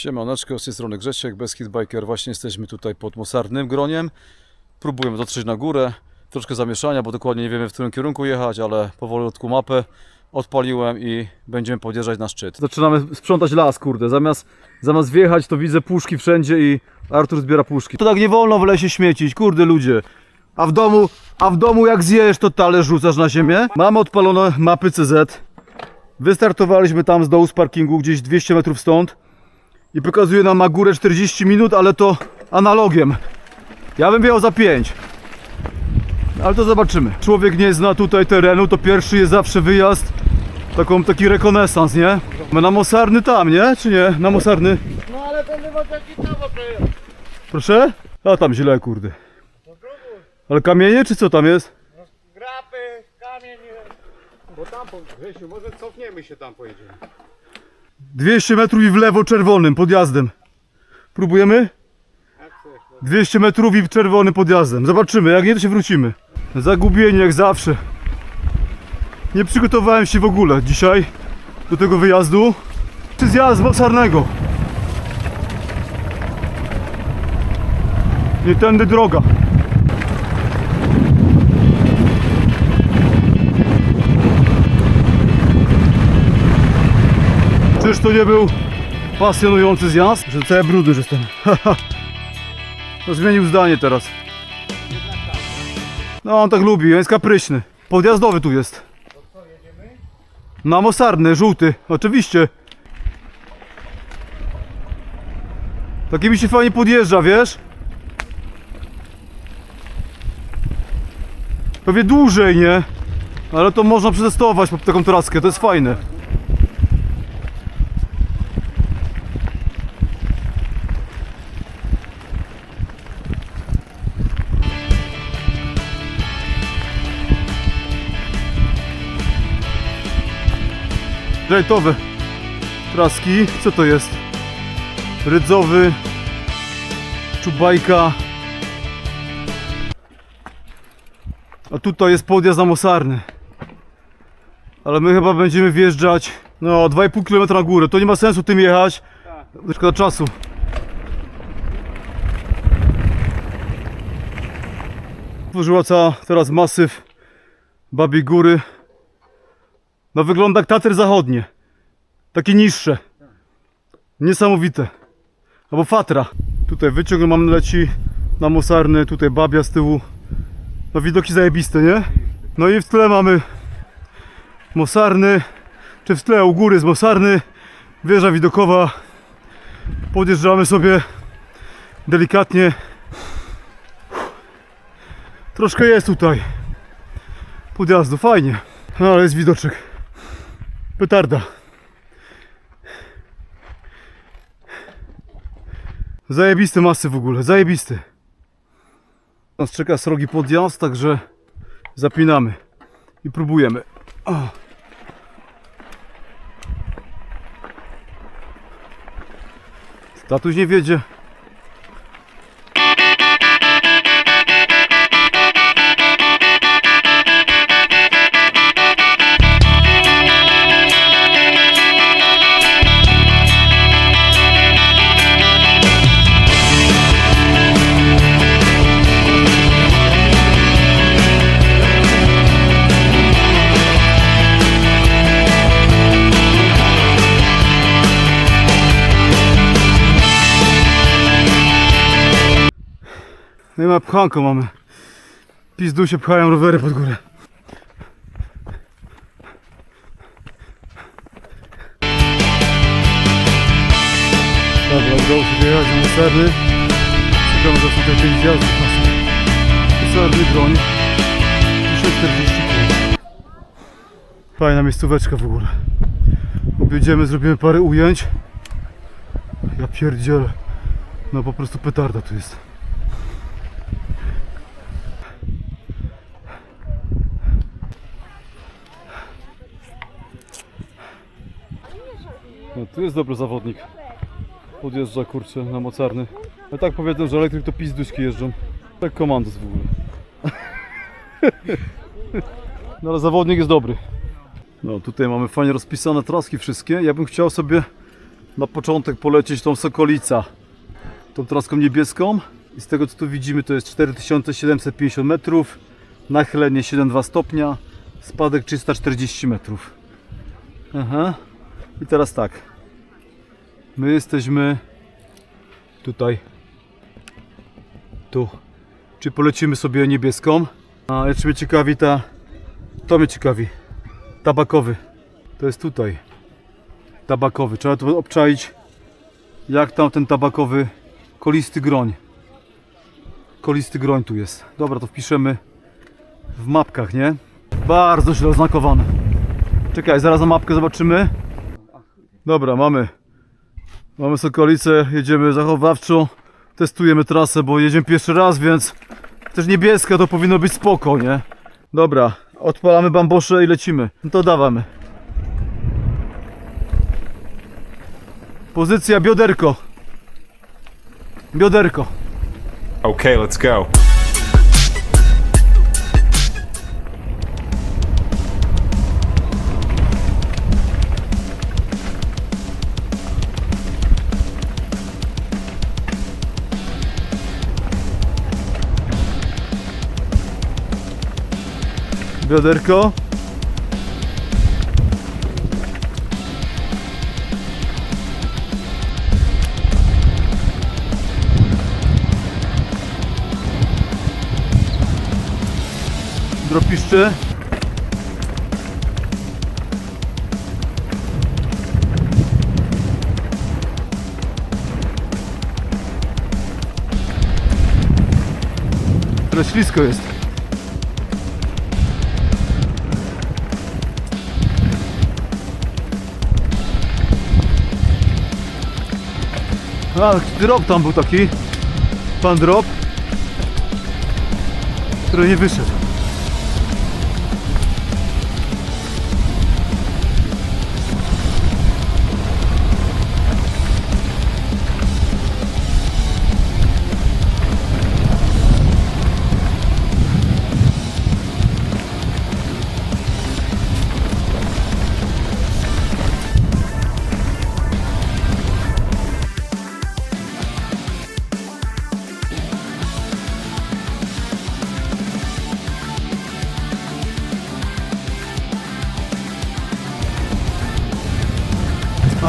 Siemaneczko, z tej strony Grzesiek, Beskid Biker. Właśnie jesteśmy tutaj pod Mosarnym Groniem. Próbujemy dotrzeć na górę. Troszkę zamieszania, bo dokładnie nie wiemy w którym kierunku jechać, ale powolutku mapę odpaliłem i będziemy podjeżdżać na szczyt. Zaczynamy sprzątać las, kurde. Zamiast, zamiast wjechać, to widzę puszki wszędzie i Artur zbiera puszki. To tak nie wolno w lesie śmiecić, kurde ludzie. A w domu, a w domu jak zjesz, to talerz rzucasz na ziemię. Mamy odpalone mapy CZ. Wystartowaliśmy tam z dołu z parkingu, gdzieś 200 metrów stąd i pokazuje nam na górę 40 minut, ale to analogiem. Ja bym wjechał za 5. Ale to zobaczymy. Człowiek nie zna tutaj terenu, to pierwszy jest zawsze wyjazd. Taką, taki rekonesans, nie? My na Mosarny tam, nie? Czy nie? Na Mosarny. No ale to nie ma taki prawo przejechać. Proszę? A tam źle, kurde. Ale kamienie, czy co tam jest? Grapy, kamień. Bo tam, po- Grzesiu, może cofniemy się tam pojedziemy. 200 metrów i w lewo czerwonym podjazdem. Próbujemy? Jak chcesz, no. 200 metrów i czerwonym podjazdem. Zobaczymy, jak nie to się wrócimy. Zagubieni jak zawsze. Nie przygotowałem się w ogóle dzisiaj do tego wyjazdu. Czy zjazd z Mosarnego. Nie tędy droga. Czyż to nie był pasjonujący zjazd? Że całe brudy już jestem. No zmienił zdanie teraz. No on tak lubi, on jest kapryśny. Podjazdowy tu jest. Na Mosarny, żółty, oczywiście. Takimi się fajnie podjeżdża, wiesz? Pewnie dłużej, nie? Ale to można przetestować taką traskę, to jest fajne. Rejtowe traski. Co to jest? Rydzowy, czubajka. A tutaj jest podjazd na Mosarny. Ale my chyba będziemy wjeżdżać no 2,5 km na górę. To nie ma sensu tym jechać. Szkoda czasu. Tworzyła cała teraz masyw Babiej Góry. No wygląda jak Tatry Zachodnie. Takie niższe. Niesamowite. Albo Fatra. Tutaj wyciąg mam leci na Mosarny, tutaj Babia z tyłu. No widoki zajebiste, nie? No i w tle mamy Mosarny, czy w tle u góry z Mosarny, wieża widokowa. Podjeżdżamy sobie delikatnie. Troszkę jest tutaj podjazdu, fajnie. No ale jest widoczek. Petarda. Zajebisty masy w ogóle, zajebisty. Nas czeka srogi podjazd, także zapinamy i próbujemy. O. Tatuś nie wiedzie. No i ma pchanko mamy. Pizdu się pchają rowery pod górę. Dobra, udało się wyjechać na Mosarny. Czekamy za tutaj pięć gwiazdów naszych. Mosarny broń. 1045. Fajna miejscóweczka w ogóle. Objedziemy, zrobimy parę ujęć. Ja pierdzielę. No po prostu petarda tu jest. No, tu jest dobry zawodnik. Podjeżdża kurczę na mocarny. Ale tak powiedzą, że elektryk to pizduśki jeżdżą. Tak komandos w ogóle. No ale zawodnik jest dobry. No tutaj mamy fajnie rozpisane traski wszystkie. Ja bym chciał sobie na początek polecieć tą Sokolica, tą traską niebieską. I z tego co tu widzimy to jest 4750 metrów, nachylenie 7,2 stopnia, spadek 340 metrów. Aha. I teraz tak. My jesteśmy tutaj. Tu. Czy polecimy sobie niebieską? A jeszcze mnie ciekawi ta. To mnie ciekawi. Tabakowy. To jest tutaj. Tabakowy. Trzeba tu obczaić jak tam ten tabakowy kolisty groń. Kolisty groń tu jest. Dobra, to wpiszemy w mapkach, nie? Bardzo źle oznakowane. Czekaj, zaraz na mapkę zobaczymy. Dobra, mamy. Mamy Sokolicę, jedziemy zachowawczo. Testujemy trasę, bo jedziemy pierwszy raz, więc też niebieska to powinno być spoko, nie? Dobra, odpalamy bambosze i lecimy. No to dawamy. Pozycja bioderko. Bioderko. Okay, let's go. Bioderko. Dropiszczy. Trochę ślisko jest. A, drop tam był taki. Pan drop. Który nie wyszedł.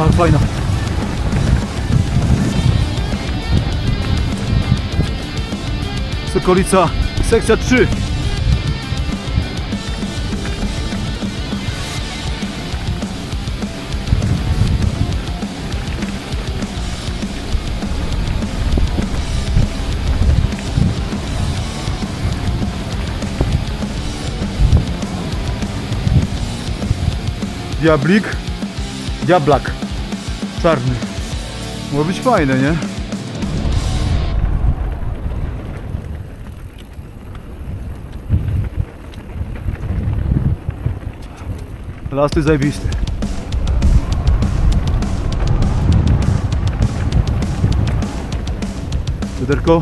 A, fajna. Sokolica, sekcja 3. Diablik. Diablak. Czarny. Może być fajne, nie? Las jest zajebisty. Wiaderko.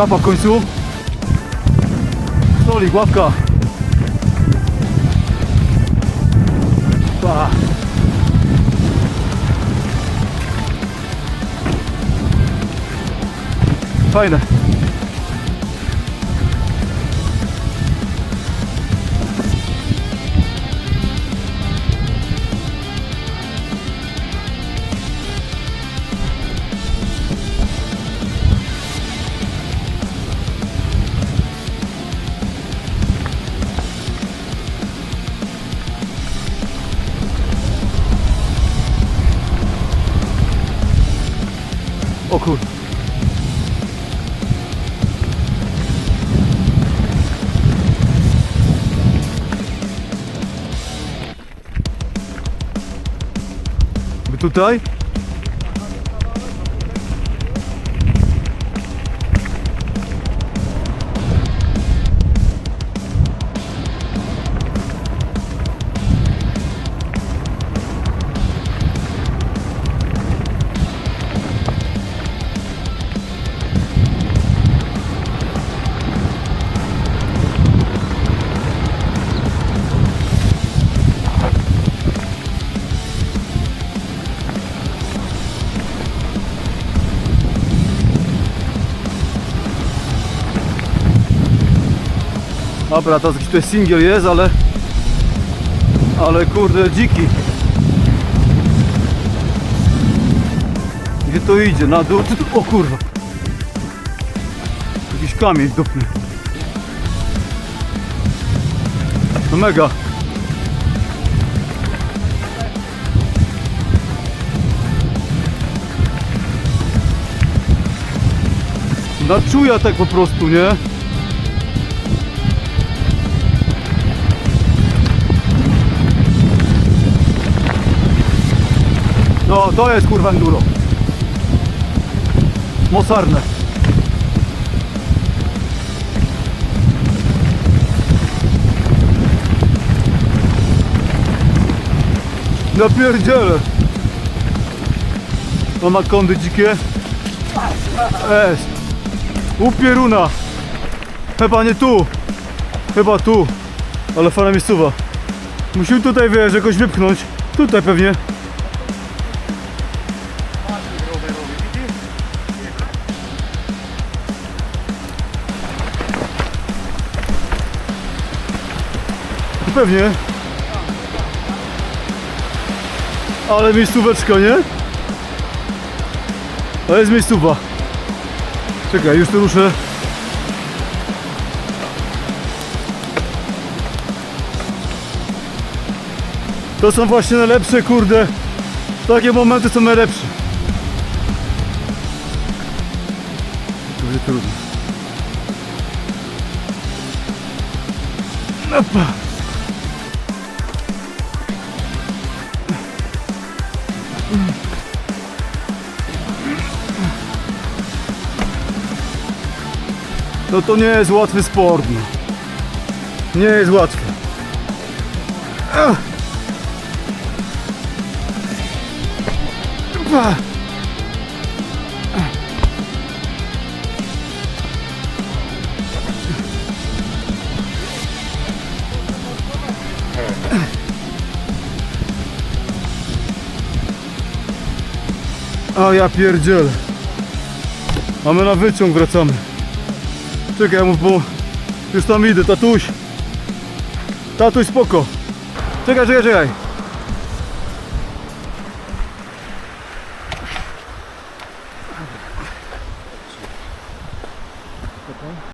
Gapa w końcu. Stolik, łapka. Pa. Fajne. Tutaj. Dobra, to tutaj singiel jest, ale... Ale kurde, dziki. Gdzie to idzie? Na dół? Czy tu? O kurwa. Jakiś kamień dupny. No mega. Na czuja tak po prostu, nie? To jest kurwa enduro. Mocarne. Napierdzielę. To ma kondy dzikie. Jest. U pieruna. Chyba nie tu. Chyba tu. Ale fajna miejscowa. Musimy tutaj, wiesz, jakoś wypchnąć. Tutaj pewnie. Pewnie. Ale miejscóweczka, nie? To jest miejscowa. Czekaj, już tu ruszę. To są właśnie najlepsze, kurde. Takie momenty są najlepsze. To będzie trudno. Opa. No to nie jest łatwy sport. No. Nie jest łatwy. A ja pierdzielę. Mamy na wyciąg, wracamy. Czekaj, mów, bo już tam idę, tatuś. Tatuś, spoko. Czekaj, czekaj, czekaj.